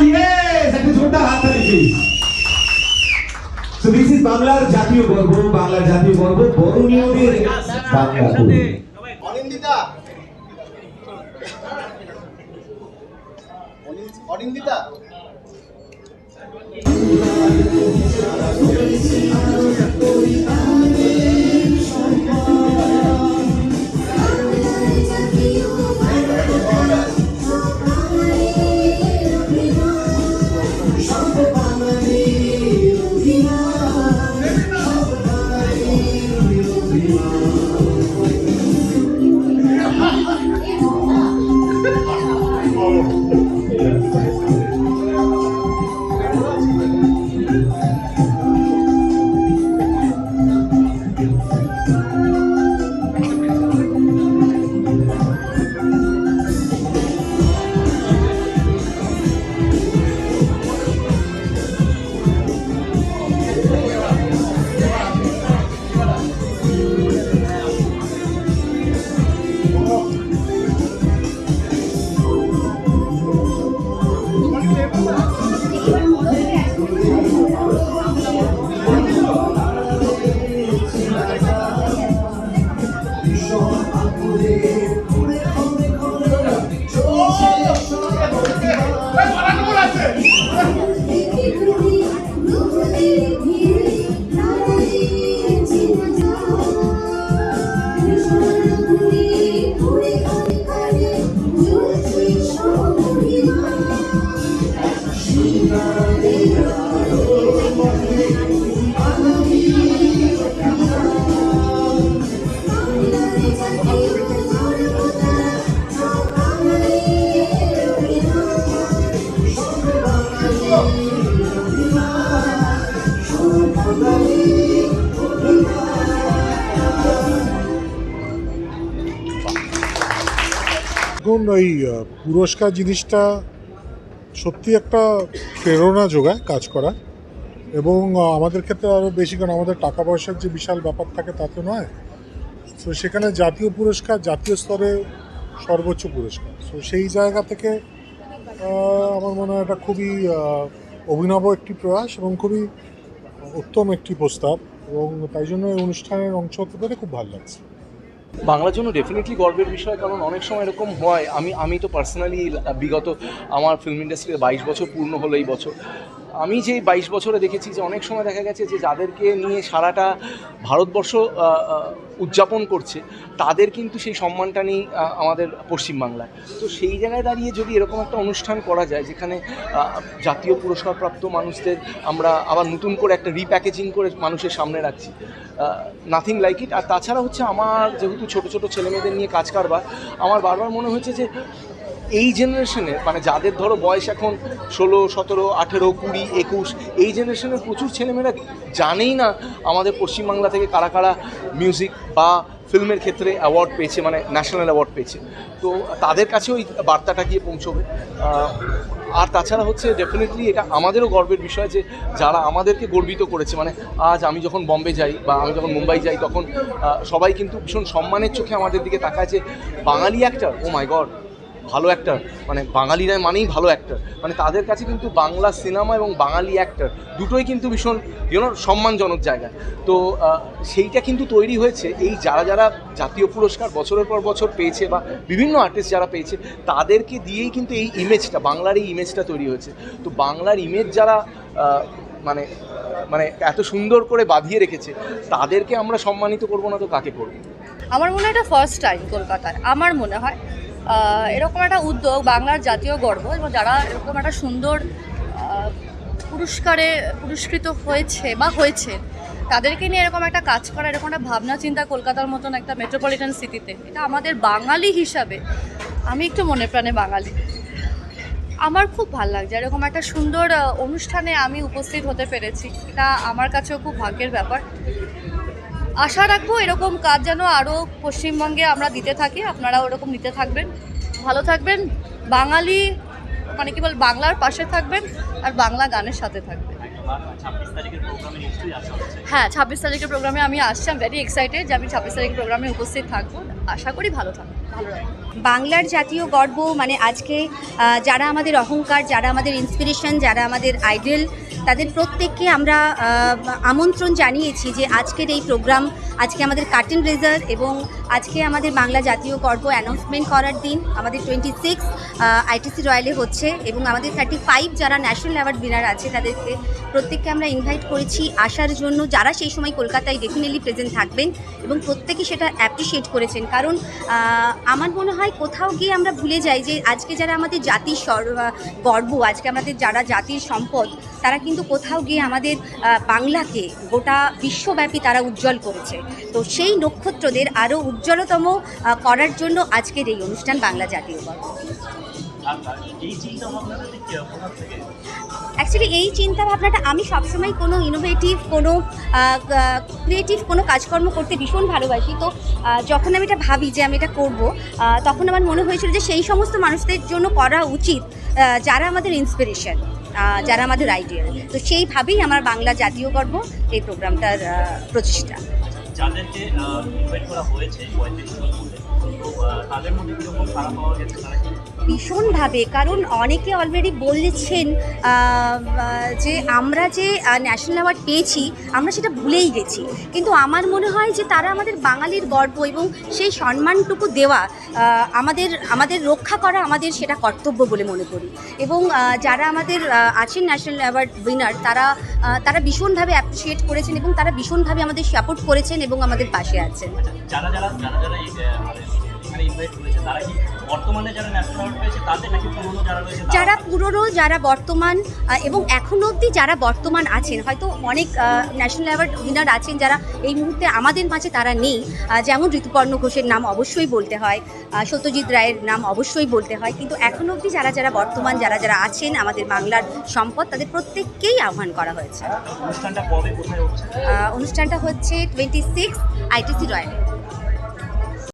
Yes একটা জোরদার হাততালি প্লিজ সো দিস ইজ বাংলার জাতীয় গর্ব বাংলার জাতীয় গর্ব বরণীয়দের বাংলা তরুণ। অনিন্দিতা। অনিন্দিতা। দেখুন ওই পুরস্কার জিনিসটা সত্যি একটা প্রেরণা যোগায় কাজ করার। এবং আমাদের ক্ষেত্রে আরও বেশি, কারণ আমাদের টাকা পয়সার যে বিশাল ব্যাপার থাকে তা তো নয়। তো সেখানে জাতীয় পুরস্কার, জাতীয় স্তরে সর্বোচ্চ পুরস্কার। তো সেই জায়গা থেকে আমার মনে হয় এটা খুবই অভিনব একটি প্রয়াস এবং খুবই উত্তম একটি প্রস্তাব এবং তাই জন্য এই অনুষ্ঠানের অংশ হতে পেরে খুব ভালো লাগছে। বাংলার জন্য ডেফিনেটলি গর্বের বিষয়, কারণ অনেক সময় এরকম হয়। আমি আমি তো পার্সোনালি বিগত আমার ফিল্ম ইন্ডাস্ট্রিতে বাইশ বছর পূর্ণ হলো এই বছর। আমি যে বাইশ বছরে দেখেছি যে অনেক সময় দেখা গেছে যে যাদেরকে নিয়ে সারাটা ভারতবর্ষ উদযাপন করছে, তাদের কিন্তু সেই সম্মানটা নেই আমাদের পশ্চিমবাংলায়। তো সেই জায়গায় দাঁড়িয়ে যদি এরকম একটা অনুষ্ঠান করা যায়, যেখানে জাতীয় পুরস্কারপ্রাপ্ত মানুষদের আমরা আবার নতুন করে একটা রিপ্যাকেজিং করে মানুষের সামনে রাখছি নাথিং লাইক ইট আর তাছাড়া হচ্ছে আমার যেহেতু ছোট ছোট ছেলেমেয়েদের নিয়ে কাজ কারবার, আমার বারবার মনে হয়েছে যে এই জেনারেশনের মানে যাদের ধরো বয়স এখন ষোলো, সতেরো, আঠেরো, কুড়ি, একুশ, এই জেনারেশনের প্রচুর ছেলেমেয়েরা জানেই না আমাদের পশ্চিমবাংলা থেকে কারা কারা মিউজিক বা ফিল্মের ক্ষেত্রে অ্যাওয়ার্ড পেয়েছে মানে ন্যাশনাল অ্যাওয়ার্ড পেয়েছে। তো তাদের কাছে ওই বার্তাটা গিয়ে পৌঁছবে। আর তাছাড়া হচ্ছে ডেফিনেটলি এটা আমাদেরও গর্বের বিষয় যে যারা আমাদেরকে গর্বিত করেছে মানে আজ আমি যখন বম্বে যাই বা আমি যখন মুম্বাই যাই, তখন সবাই কিন্তু ভীষণ সম্মানের চোখে আমাদের দিকে তাকায় যে বাঙালি অ্যাক্টার ও মাই গড ভালো অ্যাক্টার মানে বাঙালিরা মানেই ভালো অ্যাক্টার মানে তাদের কাছে কিন্তু বাংলা সিনেমা এবং বাঙালি অ্যাক্টার দুটোই কিন্তু ভীষণ ইউনো সম্মানজনক জায়গায় তো সেইটা কিন্তু তৈরি হয়েছে এই যারা যারা জাতীয় পুরস্কার বছরের পর বছর পেয়েছে বা বিভিন্ন আর্টিস্ট যারা পেয়েছে, তাদেরকে দিয়েই কিন্তু এই ইমেজটা বাংলার এই ইমেজটা তৈরি হয়েছে। তো বাংলার ইমেজ যারা মানে মানে এত সুন্দর করে বাঁধিয়ে রেখেছে, তাদেরকে আমরা সম্মানিত করব না তো কাকে করব? আমার মনে হয় এটা ফার্স্ট টাইম কলকাতায়। আমার মনে হয় এরকম একটা উদ্যোগ, বাংলার জাতীয় গর্ব, এবং যারা এরকম একটা সুন্দর পুরস্কারে পুরস্কৃত হয়েছে বা হয়েছে, তাদেরকে নিয়ে এরকম একটা কাজ করা, এরকম একটা ভাবনা চিন্তা কলকাতার মতন একটা মেট্রোপলিটন সিটিতে এটা আমাদের বাঙালি হিসাবে, আমি একটু মনে প্রাণে বাঙালি। আমার খুব ভালো লাগছে, এরকম একটা সুন্দর অনুষ্ঠানে আমি উপস্থিত হতে পেরেছি। এটা আমার কাছেও খুব ভাগ্যের ব্যাপার। আশা রাখব এরকম কাজ যেন আরও পশ্চিমবঙ্গে আমরা দিতে থাকি, আপনারাও এরকম নিতে থাকবেন। ভালো থাকবেন, বাঙালি মানে কি বল, বাংলার পাশে থাকবেন আর বাংলা গানের সাথে থাকবেন। হ্যাঁ ছাব্বিশ তারিখের প্রোগ্রামে আমি আসছি আমি ভেরি এক্সাইটেড যে আমি ছাব্বিশ তারিখের প্রোগ্রামে উপস্থিত থাকব। আশা করি ভালো থাকব ভালো লাগবে বাংলার জাতীয় গর্ব মানে আজকে যারা আমাদের অহংকার, যারা আমাদের ইন্সপিরেশন যারা আমাদের আইডল তাদের প্রত্যেককে আমরা আমন্ত্রণ জানিয়েছি যে আজকের এই প্রোগ্রাম, আজকে আমাদের কার্টেন রেজার এবং আজকে আমাদের বাংলা জাতীয় গর্ব অ্যানাউন্সমেন্ট করার দিন, আমাদের টোয়েন্টি সিক্স আইটিসি রয়্যালে হচ্ছে এবং আমাদের থার্টি ফাইভ যারা ন্যাশনাল অ্যাওয়ার্ড উইনার আছে তাদেরকে প্রত্যেককে আমরা ইনভাইট করেছি আসার জন্য। যারা সেই সময় কলকাতায় ডেফিনেটলি প্রেজেন্ট থাকবেন এবং প্রত্যেকে সেটা অ্যাপ্রিসিয়েট করেছেন। কারণ আমার মনে হয় কোথাও গিয়ে আমরা ভুলে যাই যে আজকে যারা আমাদের জাতির গর্ব, আজকে আমাদের যারা জাতির সম্পদ তারা কিন্তু কোথাও গিয়ে আমাদের বাংলাকে গোটা বিশ্বব্যাপী তারা উজ্জ্বল করেছে। তো সেই নক্ষত্রদের আরও উজ্জ্বলতম করার জন্য আজকের এই অনুষ্ঠান বাংলা জাতীয় থেকে? অ্যাকচুয়ালি এই চিন্তা ভাবনাটা আমি সবসময় কোনো ইনোভেটিভ কোনো ক্রিয়েটিভ কোনো কাজকর্ম করতে ভীষণ ভালোবাসি। তো যখন আমি এটা ভাবি যে আমি এটা করব তখন আমার মনে হয়েছিল যে সেই সমস্ত মানুষদের জন্য করা উচিত যারা আমাদের ইন্সপিরেশন যারা আমাদের আইডিয়াল তো সেইভাবেই আমার বাংলা জাতীয় গর্ব এই প্রোগ্রামটার প্রচেষ্টা তাদের মধ্যে গেছে? ভীষণভাবে, কারণ অনেকে অলরেডি বলেছেন যে আমরা যে ন্যাশনাল অ্যাওয়ার্ড পেয়েছি, আমরা সেটা ভুলেই গেছি। কিন্তু আমার মনে হয় যে তারা আমাদের বাঙালির গর্ব এবং সেই সম্মানটুকু দেওয়া আমাদের আমাদের রক্ষা করা আমাদের সেটা কর্তব্য বলে মনে করি। এবং যারা আমাদের আছেন ন্যাশনাল অ্যাওয়ার্ড উইনার তারা তারা ভীষণভাবে অ্যাপ্রিসিয়েট করেছেন এবং তারা ভীষণভাবে আমাদের সাপোর্ট করেছেন এবং আমাদের পাশে আছেন। আচ্ছা যারা যারা যারা যারা মানে বর্তমানে যারা ন্যাশনাল অ্যাওয়ার্ড পেয়েছে তাদের নাকি পুরনো যারা রয়েছে যারা পুরনো যারা বর্তমান এবং এখনও অবধি যারা বর্তমান আছেন হয়তো অনেক ন্যাশনাল অ্যাওয়ার্ড উইনার আছেন যারা এই মুহূর্তে আমাদের মাঝে তারা নেই। যেমন ঋতুপর্ণ ঘোষের নাম অবশ্যই বলতে হয় সত্যজিৎ রায়ের নাম অবশ্যই বলতে হয় কিন্তু এখনও অবধি যারা যারা বর্তমান যারা যারা আছেন আমাদের বাংলার সম্পদ তাদের প্রত্যেককেই আহ্বান করা হয়েছে। অনুষ্ঠানটা কবে কোথায় হচ্ছে? অনুষ্ঠানটা হচ্ছে টোয়েন্টি সিক্স আইটিসি রয়্যালে